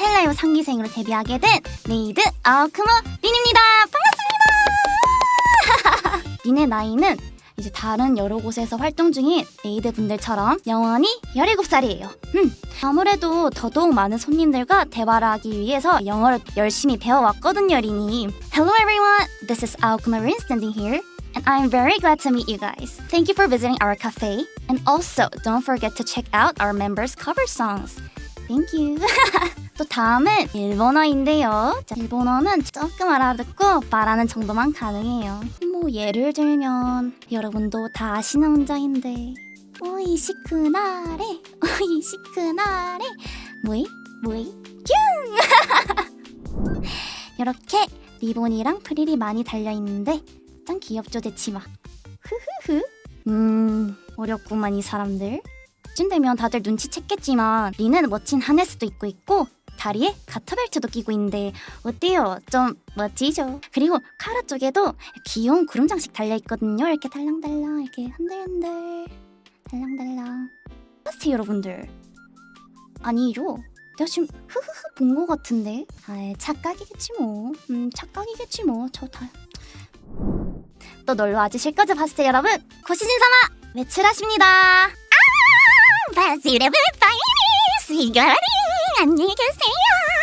스텔라요 상기생으로 데뷔하게 된 메이드 아우크모 린입니다. 반갑습니다. 린의 나이는 이제 다른 여러 곳에서 활동 중인 메이드 분들처럼 영원히 17살이에요. 음, 아무래도 더더욱 많은 손님들과 대화를 하기 위해서 영어를 열심히 배워왔거든요, 린이. Hello everyone, this is Aokuma standing here. And I'm very glad to meet you guys. Thank you for visiting our cafe. And also, don't forget to check out our members' cover songs. You. 또 다음은 일본어인데요. 자, 일본어는 조금 알아듣고 말하는 정도만 가능해요. 뭐 예를 들면 여러분도 다 아시는 문장인데 오이시크나레 오이시크나레 뭐이 뭐이 뀨 이렇게 리본이랑 프릴이 많이 달려 있는데 짱 귀엽죠 대치마 흐흐흐 음 어렵구만 이 사람들 쯤 되면 다들 눈치챘겠지만 리는 멋진 하네스도 입고 있고 다리에 가터벨트도 끼고 있는데 어때요? 좀 멋지죠? 그리고 카라 쪽에도 귀여운 구름 장식 달려 있거든요. 이렇게 달랑달랑 이렇게 흔들흔들 달랑달랑 봤어요 여러분들? 아니죠? 내가 지금 흐흐흐 본것 같은데 아 착각이겠지 뭐 음, 착각이겠지 뭐 저 다... 또 놀러 와주실 거죠 봤어요 여러분? 고시진 삼아 외출하십니다 아! 바스 여러분 파이니스 이거리 안녕히 계세요